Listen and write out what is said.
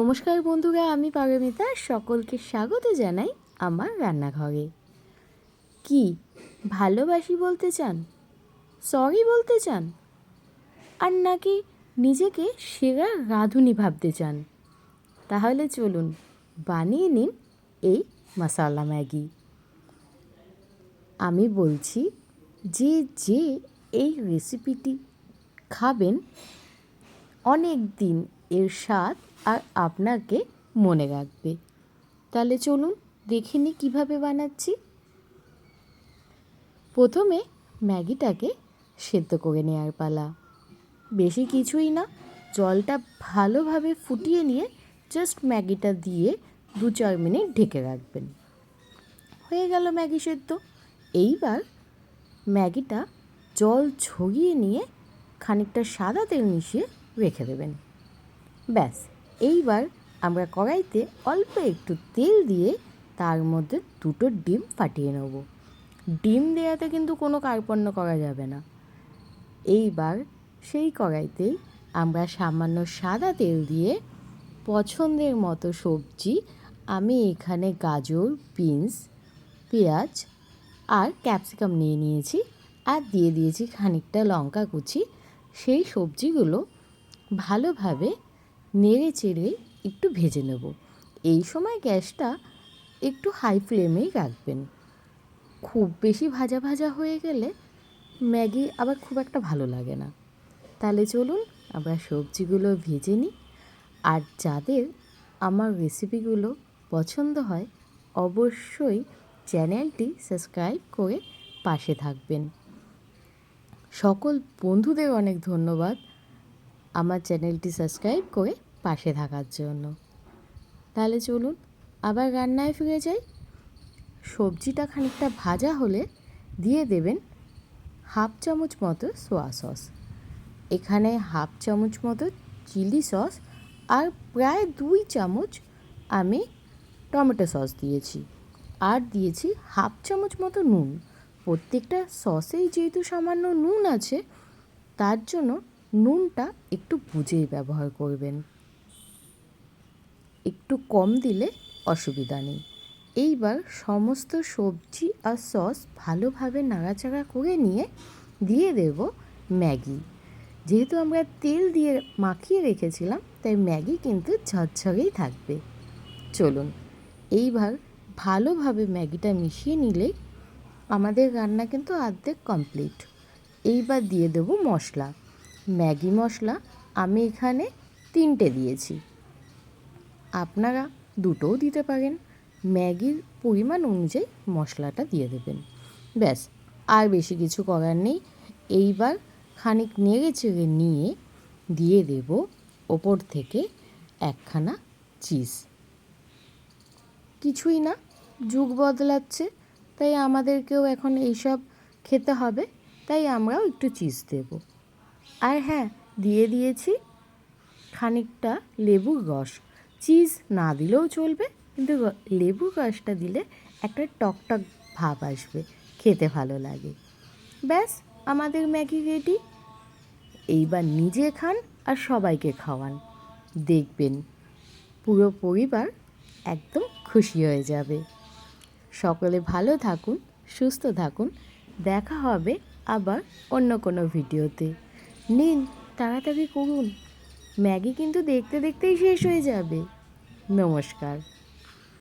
নমস্কার বন্ধুরা, আমি পারমিতা, সকলকে স্বাগত জানাই আমার রান্নাঘরে। কি, ভালোবাসি বলতে চান? সরি বলতে চান? আর নাকি নিজেকে সেরা রাঁধুনি ভাবতে চান? তাহলে চলুন বানিয়ে নিন এই মশালা ম্যাগি। আমি বলছি, যে যে এই রেসিপিটি খাবেন অনেক দিন এর স্বাদ আর আপনাকে মনে রাখবে। তাহলে চলুন দেখে নিই কীভাবে বানাচ্ছি। প্রথমে ম্যাগিটাকে সেদ্ধ করে নেওয়ার পালা। বেশি কিছুই না, জলটা ভালোভাবে ফুটিয়ে নিয়ে জাস্ট ম্যাগিটা দিয়ে দু চার মিনিট ঢেকে রাখবেন। হয়ে গেল ম্যাগি সেদ্ধ। এইবার ম্যাগিটা জল ঝরিয়ে নিয়ে খানিকটা সাদা তেল মিশিয়ে রেখে দেবেন। ব্যাস এইবার আমরা কড়াইতে অল্প একটু তেল দিয়ে তার মধ্যে দুটো ডিম ফাটিয়ে নেব। ডিম দেওয়াতে কিন্তু কোনো কার্পণ্য করা যাবে না। এইবার সেই কড়াইতেই আমরা সামান্য সাদা তেল দিয়ে পছন্দের মতো সবজি, আমি এখানে গাজর, বিনস, পেঁয়াজ আর ক্যাপসিকাম নিয়ে নিয়েছি আর দিয়ে দিয়েছি খানিকটা লঙ্কা কুচি। সেই সবজিগুলো ভালোভাবে নেড়ে চেড়ে একটু ভেজে নেব। এই সময় গ্যাসটা একটু হাই ফ্লেমেই রাখবেন। খুব বেশি ভাজা ভাজা হয়ে গেলে ম্যাগি আবার খুব একটা ভালো লাগে না। তাহলে চলুন আমরা সবজিগুলো ভেজে নিই। আর যাদের আমার রেসিপিগুলো পছন্দ হয়, অবশ্যই চ্যানেলটি সাবস্ক্রাইব করে পাশে থাকবেন। সকল বন্ধুদের অনেক ধন্যবাদ। আমার চ্যানেলটি সাবস্ক্রাইব করে পাশে থাকার জন্য। তাহলে চলুন আবার রান্নায় ফিরে যাই। সবজিটা খানিকটা ভাজা হলে দিয়ে দেবেন হাফ চামচ মতো সোয়া সস। এখানে হাফ চামচ মতো চিলি সস আর প্রায় দুই চামচ আমি টমেটো সস দিয়েছি। আর দিয়েছি হাফ চামচ মতো নুন। প্রত্যেকটা সসেই যেহেতু সামান্য নুন আছে, তার জন্য নুনটা একটু বুঝেই ব্যবহার করবেন। একটু কম দিলে অসুবিধা নেই। এইবার সমস্ত সবজি আর সস ভালোভাবে নাড়াচাড়া করে নিয়ে দিয়ে দেব ম্যাগি। যেহেতু আমরা তেল দিয়ে মাখিয়ে রেখেছিলাম, তাই ম্যাগি কিন্তু ঝরঝরেই থাকবে। চলুন, এইবার ভালোভাবে ম্যাগিটা মিশিয়ে নিলেই আমাদের রান্না কিন্তু অর্ধেক কমপ্লিট। এইবার দিয়ে দেবো মশলা। ম্যাগি মশলা আমি এখানে তিনটে দিয়েছি। আপনারা দুটোও দিতে পারেন। ম্যাগির পরিমাণ অনুযায়ী মশলাটা দিয়ে দেবেন। ব্যাস, আর বেশি কিছু করার নেই। এইবার খানিক নেড়ে চেড়ে নিয়ে দিয়ে দেব ওপর থেকে একখানা চিজ। কিছুই না, যুগ বদলাচ্ছে, তাই আমাদেরকেও এখন এইসব খেতে হবে, তাই আমরাও একটু চিজ দেব। আর হ্যাঁ দিয়ে দিয়েছি খানিকটা লেবুর রস। চিজ না দিলেও চলবে, কিন্তু লেবু রসটা দিলে একটা টকটক ভাব আসবে, খেতে ভালো লাগে। ব্যাস, আমাদের ম্যাগি রেডি। এইবার নিজে খান আর সবাইকে খাওয়ান। দেখবেন পুরো পরিবার একদম খুশি হয়ে যাবে। সকলে ভালো থাকুন, সুস্থ থাকুন। দেখা হবে আবার অন্য কোনো ভিডিওতে। নিন তাড়াতাড়ি করুন। ম্যাগি কিন্তু দেখতে দেখতেই শেষ হয়ে যাবে। নমস্কার।